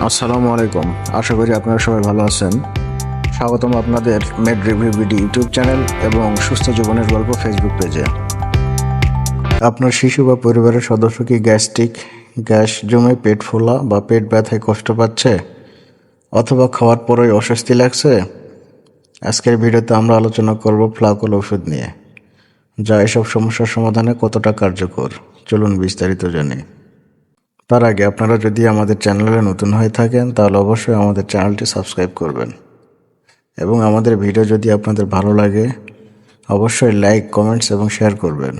আসসালামু আলাইকুম। আশা করি আপনারা সবাই ভালো আছেন। স্বাগতম আপনাদের med review BD YouTube channel এবং সুস্থ জীবনের গল্প ফেসবুক পেজে। আপনার শিশু বা পরিবারের সদস্য কি গ্যাস্ট্রিক, গ্যাস জমে পেট ফোলা বা পেট ব্যথায় কষ্ট পাচ্ছে? অথবা খাওয়ার পরেই অস্বস্তি লাগছে? আজকের ভিডিওতে আমরা আলোচনা করব ফ্লাকল ওষুধ নিয়ে। যা এসব সমস্যার সমাধানে কতটা কার্যকর? চলুন বিস্তারিত জানি। তার আগে আপনারা যদি আমাদের চ্যানেলে নতুন হয়ে থাকেন, তাহলে অবশ্যই আমাদের চ্যানেলটি সাবস্ক্রাইব করবেন। এবং আমাদের ভিডিও যদি আপনাদের ভালো লাগে, অবশ্যই লাইক, কমেন্টস এবং শেয়ার করবেন।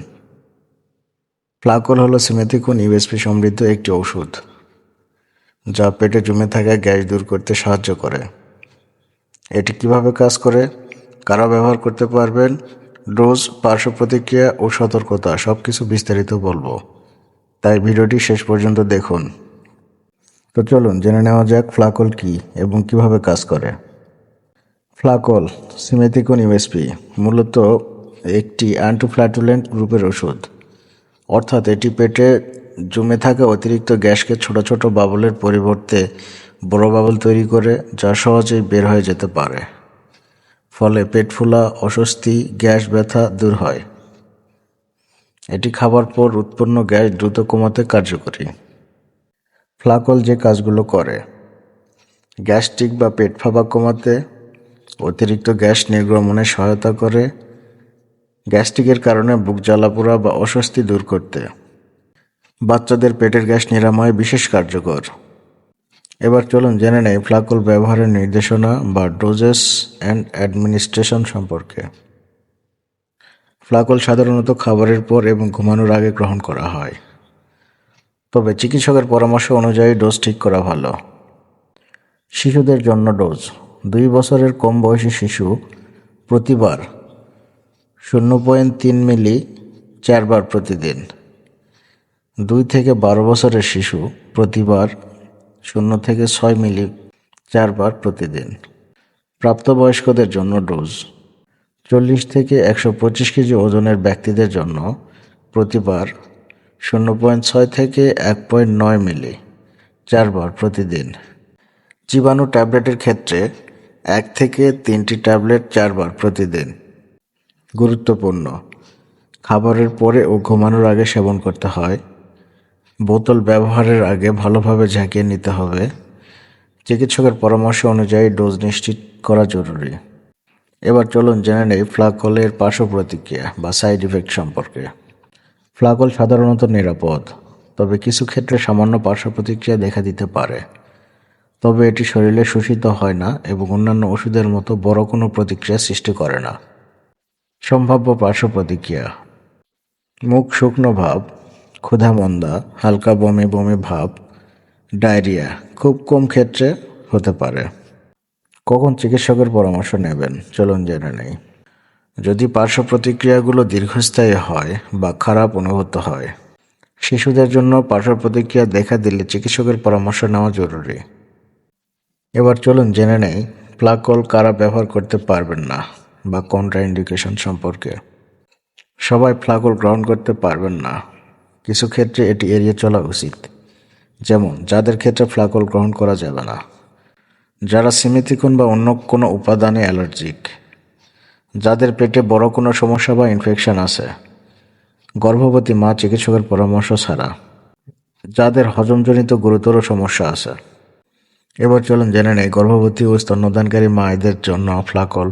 ফ্লাকল হলো সিমেথিকুন ইউএসপি সমৃদ্ধ একটি ওষুধ যা পেটে জমে থাকা গ্যাস দূর করতে সাহায্য করে। এটি কীভাবে কাজ করে, কারা ব্যবহার করতে পারবেন, ডোজ, পার্শ্ব প্রতিক্রিয়া ও সতর্কতা সব কিছু বিস্তারিত বলব। তাই ভিডিওটি শেষ পর্যন্ত দেখুন। তো চলুন, জেনে নেওয়া যাক ফ্লাকল কি এবং কীভাবে কাজ করে। ফ্লাকল, সিমেথিকন ইউএসপি, মূলত একটি অ্যান্টোফ্ল্যাটুলেন্ট গ্রুপের ওষুধ। অর্থাৎ এটি পেটে জমে থাকা অতিরিক্ত গ্যাসকে ছোট ছোট বাবলের পরিবর্তে বড় বাবল তৈরি করে, যা সহজেই বের হয়ে যেতে পারে। ফলে পেট ফোলা, অস্বস্তি, গ্যাস ব্যথা দূর হয়। এটি খাবার পর উৎপন্ন গ্যাস দ্রুত কমাতে কার্যকরী। ফ্লাকল যে কাজগুলো করে, গ্যাস্ট্রিক বা পেট ফাঁপা কমাতে, অতিরিক্ত গ্যাস নির্গমনে সহায়তা করে, গ্যাস্ট্রিকের কারণে বুক জ্বালাপোড়া বা অস্বস্তি দূর করতে। বাচ্চাদের পেটের গ্যাস নিরাময় বিশেষ কার্যকর। এবার চলুন জেনে নেই ফ্লাকল ব্যবহারের নির্দেশনা বা ডোজেস অ্যান্ড অ্যাডমিনিস্ট্রেশন সম্পর্কে। ফ্লাকল সাধারণত খাবারের পর এবং ঘুমানোর আগে গ্রহণ করা হয়। তবে চিকিৎসকের পরামর্শ অনুযায়ী ডোজ ঠিক করা ভালো। শিশুদের জন্য ডোজ। দুই বছরের কম বয়সী শিশু প্রতিবার শূন্য পয়েন্ট তিন মিলি চারবার প্রতিদিন। দুই থেকে বারো বছরের শিশু প্রতিবার শূন্য থেকে ছয় মিলি চারবার প্রতিদিন। প্রাপ্তবয়স্কদের জন্য ডোজ। চল্লিশ থেকে একশো পঁচিশ কেজি ওজনের ব্যক্তিদের জন্য প্রতিবার শূন্য পয়েন্ট ছয় থেকে এক পয়েন্ট নয় মিলি চারবার প্রতিদিন। জীবাণু ট্যাবলেটের ক্ষেত্রে এক থেকে তিনটি ট্যাবলেট চারবার প্রতিদিন। গুরুত্বপূর্ণ। খাবারের পরে ও ঘুমানোর আগে সেবন করতে হয়। বোতল ব্যবহারের আগে ভালোভাবে ঝাঁকিয়ে নিতে হবে। চিকিৎসকের পরামর্শ অনুযায়ী ডোজ নিশ্চিত করা জরুরি। এবার চলুন জেনে নেই ফ্লাকলের পার্শ্ব প্রতিক্রিয়া বা সাইড ইফেক্ট সম্পর্কে। ফ্লাকল সাধারণত নিরাপদ, তবে কিছু ক্ষেত্রে সামান্য পার্শ্ব প্রতিক্রিয়া দেখা দিতে পারে। তবে এটি শরীরে শোষিত হয় না এবং অন্যান্য ওষুধের মতো বড় কোনো প্রতিক্রিয়া সৃষ্টি করে না। সম্ভাব্য পার্শ্ব প্রতিক্রিয়া। মুখ শুকনো ভাব, ক্ষুধা মন্দা, হালকা বমি বমি ভাব, ডায়রিয়া খুব কম ক্ষেত্রে হতে পারে। কখন চিকিৎসকের পরামর্শ নেবেন? চলুন জেনে নেই। যদি পার্শ্ব প্রতিক্রিয়াগুলো দীর্ঘস্থায়ী হয় বা খারাপ অনুভূত হয়, শিশুদের জন্য পার্শ্ব প্রতিক্রিয়া দেখা দিলে চিকিৎসকের পরামর্শ নেওয়া জরুরি। এবার চলুন জেনে নেই প্লাকল কারা ব্যবহার করতে পারবেন না বা কন্ট্রাইন্ডিকেশন সম্পর্কে। সবাই ফ্লাকল গ্রহণ করতে পারবেন না। কিছু ক্ষেত্রে এটি এড়িয়ে চলা উচিত। যেমন, যাদের ক্ষেত্রে ফ্লাকল গ্রহণ করা যাবে না। যারা সিমিতিকুন বা অন্য কোনো উপাদানে অ্যালার্জিক, যাদের পেটে বড় কোনো সমস্যা বা ইনফেকশন আছে, গর্ভবতী মা চিকিৎসকের পরামর্শ ছাড়া, যাদের হজমজনিত গুরুতর সমস্যা আছে। এবার চলুন জেনে নেই গর্ভবতী ও স্তন্যদানকারী মায়েদের জন্য ফ্লাকল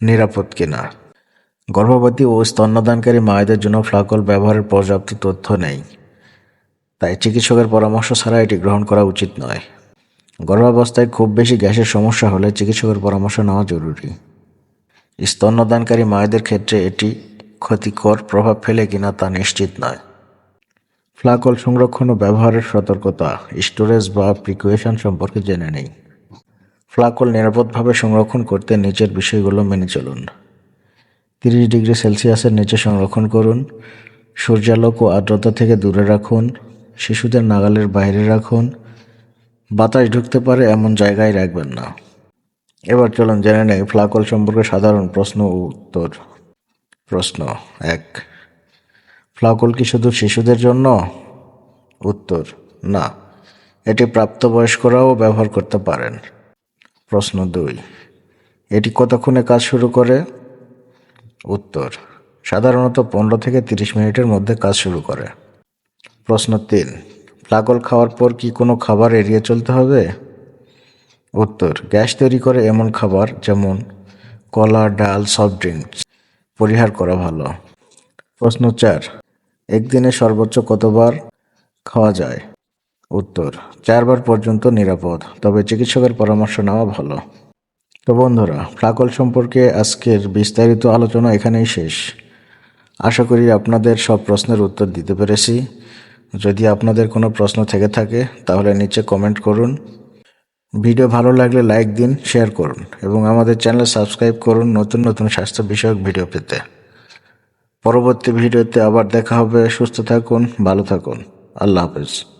নিরাপদ কিনা। গর্ভবতী ও স্তন্যদানকারী মায়েদের জন্য ফ্লাকল ব্যবহারের পর্যাপ্ত তথ্য নেই, তাই চিকিৎসকের পরামর্শ ছাড়া এটি গ্রহণ করা উচিত নয়। গর্ভাবস্থায় খুব বেশি গ্যাসের সমস্যা হলে চিকিৎসকের পরামর্শ নেওয়া জরুরি। স্তন্যদানকারী মায়েদের ক্ষেত্রে এটি ক্ষতিকর প্রভাব ফেলে কিনা তা নিশ্চিত নয়। ফ্লাকল সংরক্ষণ ও ব্যবহারের সতর্কতা, স্টোরেজ বা প্রিকুয়েশন সম্পর্কে জেনে নেই ফ্লাকল নিরাপদভাবে সংরক্ষণ করতে নিচের বিষয়গুলো মেনে চলুন। তিরিশ ডিগ্রি সেলসিয়াসের নিচে সংরক্ষণ করুন, সূর্যালোক ও আর্দ্রতা থেকে দূরে রাখুন, শিশুদের নাগালের বাইরে রাখুন বাতাস ঢুকতে পারে এমন জায়গায় রাখবেন না। এবার চলুন জেনে নেই ফ্লাকল সম্পর্কে সাধারণ প্রশ্ন ও উত্তর। প্রশ্ন এক, ফ্লাকল কি শুধু শিশুদের জন্য? উত্তর, না। এটি প্রাপ্তবয়স্করাও ব্যবহার করতে পারেন। প্রশ্ন দুই, এটি কতক্ষণে কাজ শুরু করে? উত্তর, সাধারণত পনেরো থেকে তিরিশ মিনিটের মধ্যে কাজ শুরু করে। প্রশ্ন তিন প্লাগল খাওয়ার পর কি কোনো খাবার এড়িয়ে চলতে হবে? উত্তর, গ্যাস তৈরি করে এমন খাবার যেমন কলা, ডাল সফট ড্রিঙ্কস পরিহার করা ভালো। প্রশ্ন চার, একদিনে সর্বোচ্চ কতবার খাওয়া যায়? উত্তর, চারবার পর্যন্ত নিরাপদ, তবে চিকিৎসকের পরামর্শ নেওয়া ভালো। তো বন্ধুরা ফ্লাকল সম্পর্কে আজকের বিস্তারিত আলোচনা এখানেই শেষ। আশা করি আপনাদের সব প্রশ্নের উত্তর দিতে পেরেছি। যদি আপনাদের কোনো প্রশ্ন থেকে থাকে, তাহলে নিচে কমেন্ট করুন। ভিডিও ভালো লাগলে লাইক দিন শেয়ার করুন এবং আমাদের চ্যানেল সাবস্ক্রাইব করুন নতুন নতুন স্বাস্থ্য বিষয়ক ভিডিও পেতে। পরবর্তী ভিডিওতে আবার দেখা হবে। সুস্থ থাকুন, ভালো থাকুন। আল্লাহ হাফেজ।